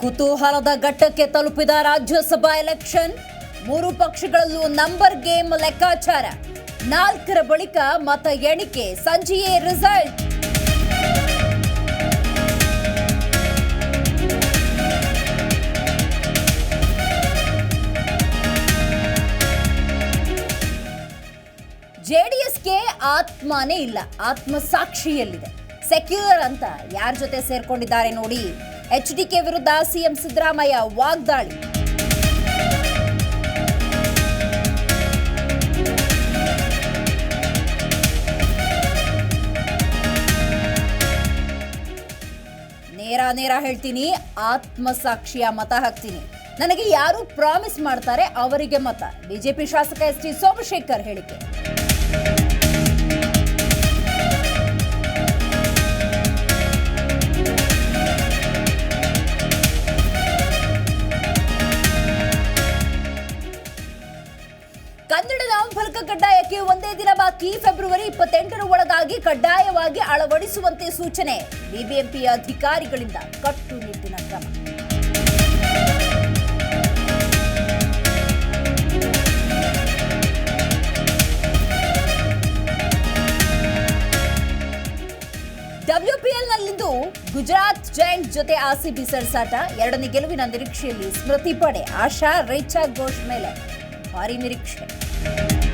ಕುತೂಹಲದ ಘಟ್ಟಕ್ಕೆ ತಲುಪಿದ ರಾಜ್ಯಸಭಾ ಎಲೆಕ್ಷನ್, ಮೂರು ಪಕ್ಷಗಳಲ್ಲೂ number game ಲೆಕ್ಕಾಚಾರ. ನಾಲ್ಕರ ಬಳಿಕ ಮತ ಎಣಿಕೆ, ಸಂಜೆಯೇ ರಿಸಲ್ಟ್. ಜೆಡಿಎಸ್ಗೆ ಆತ್ಮನೇ ಇಲ್ಲ, ಆತ್ಮಸಾಕ್ಷಿಯಲ್ಲಿದೆ. ಸೆಕ್ಯುಲರ್ ಅಂತ ಯಾರ ಜೊತೆ ಸೇರ್ಕೊಂಡಿದ್ದಾರೆ ನೋಡಿ. ಎಚ್ ಡಿ ಕೆ ವಿರುದ್ಧ ಸಿಎಂ ಸಿದ್ದರಾಮಯ್ಯ ವಾಗ್ದಾಳಿ. ನೇರ ನೇರ ಹೇಳ್ತೀನಿ, ಆತ್ಮಸಾಕ್ಷಿಯ ಮತ ಹಾಕ್ತೀನಿ. ನನಗೆ ಯಾರು ಪ್ರಾಮಿಸ್ ಮಾಡ್ತಾರೆ ಅವರಿಗೆ ಮತ. ಬಿಜೆಪಿ ಶಾಸಕ ಎಸ್ ಟಿ ಸೋಮಶೇಖರ್ ಹೇಳಿಕೆ. ಕನ್ನಡ ಫಲಕ ಕಡ್ಡಾಯಕ್ಕೆ ಒಂದೇ ದಿನ ಬಾಕಿ. ಫೆಬ್ರವರಿ ಇಪ್ಪತ್ತೆಂಟರ ಒಳಗಾಗಿ ಕಡ್ಡಾಯವಾಗಿ ಅಳವಡಿಸುವಂತೆ ಸೂಚನೆ. ಬಿಬಿಎಂಪಿ ಅಧಿಕಾರಿಗಳಿಂದ ಕಟ್ಟುನಿಟ್ಟಿನ ಕ್ರಮ. ಡಬ್ಲ್ಯೂಪಿಎಲ್ನಲ್ಲಿಂದು ಗುಜರಾತ್ ಜೈಂಟ್ ಜೊತೆ ಆರ್ಸಿಬಿ ಸರಸಾಟ ಎರಡನೇ ಗೆಲುವಿನ ನಿರೀಕ್ಷೆಯಲ್ಲಿ ಸ್ಮೃತಿ ಪಡೆ, ಆಶಾ, ರೇಚಾ ಘೋಷ್ ಮೇಲೆ ಭಾರಿ ನಿರೀಕ್ಷೆ. Thank you.